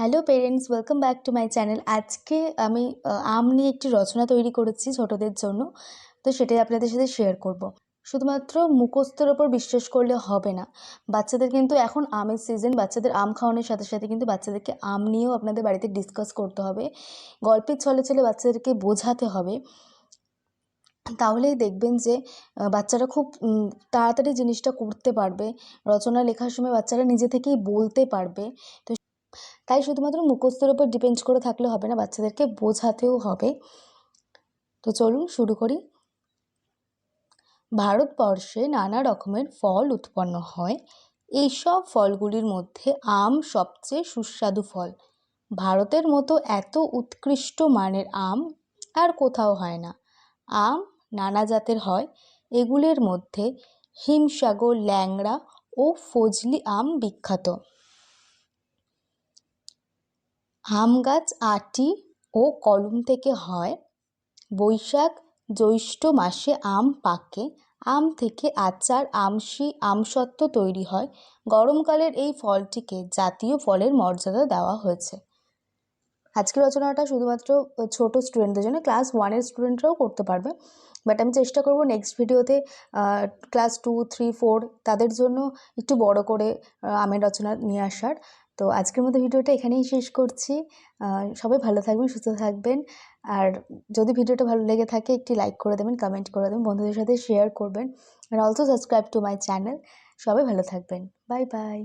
Hello parents welcome back to my channel আজকে আমি আম নিয়ে একটি রচনা তৈরি করেছি ছোটদের জন্য। তো সেটাই আপনাদের সাথে শেয়ার করব। শুধুমাত্র মুখস্থের ওপর বিশ্বাস করলে হবে না। বাচ্চাদের কিন্তু এখন আমের সিজন বাচ্চাদের আম খাওয়ানোর সাথে সাথে কিন্তু বাচ্চাদেরকে আম নিয়েও আপনাদের বাড়িতে ডিসকাস করতে হবে। গল্পের ছলে ছলে বাচ্চাদেরকে বোঝাতে হবে। তাহলেই দেখবেন যে বাচ্চারা খুব তাড়াতাড়ি জিনিসটা করতে পারবে। রচনা লেখার সময় বাচ্চারা নিজে থেকেই বলতে পারবে। তো তাই শুধুমাত্র মুখস্থের উপর ডিপেন্ড করে থাকলে হবে না, বাচ্চাদেরকে বোঝাতেও হবে। তো চলুন শুরু করি। ভারতবর্ষে নানা রকমের ফল উৎপন্ন হয়। এইসব ফলগুলির মধ্যে আম সবচেয়ে সুস্বাদু ফল। ভারতের মতো এত উৎকৃষ্ট মানের আম আর কোথাও হয় না। আম নানা জাতের হয়। এগুলির মধ্যে হিমসাগর, ল্যাংড়া ও ফজলি আম বিখ্যাত। আম গাছ আটি ও কলম থেকে হয়। বৈশাখ জ্যৈষ্ঠ মাসে আম পাকে। আম থেকে আচার, আমশি, আমসত্ত্ব তৈরি হয়। গরমকালের এই ফলটিকে জাতীয় ফলের মর্যাদা দেওয়া হয়েছে। আজকের রচনাটা শুধুমাত্র ছোট স্টুডেন্টদের জন্য। ক্লাস ওয়ানের স্টুডেন্টরাও করতে পারবে। বাট আমি চেষ্টা করব নেক্সট ভিডিওতে ক্লাস টু থ্রি ফোর তাদের জন্য একটু বড় করে আমের রচনা নিয়ে আসার। তো আজকের মতো ভিডিওটা এখানেই শেষ করছি। সবাই ভালো থাকবেন, সুস্থ থাকবেন। আর যদি ভিডিওটা ভালো লেগে থাকে, একটি লাইক করে দেবেন কমেন্ট করে দেবেন, বন্ধুদের সাথে শেয়ার করবেন। আর also subscribe to my channel সবাই ভালো থাকবেন। Bye bye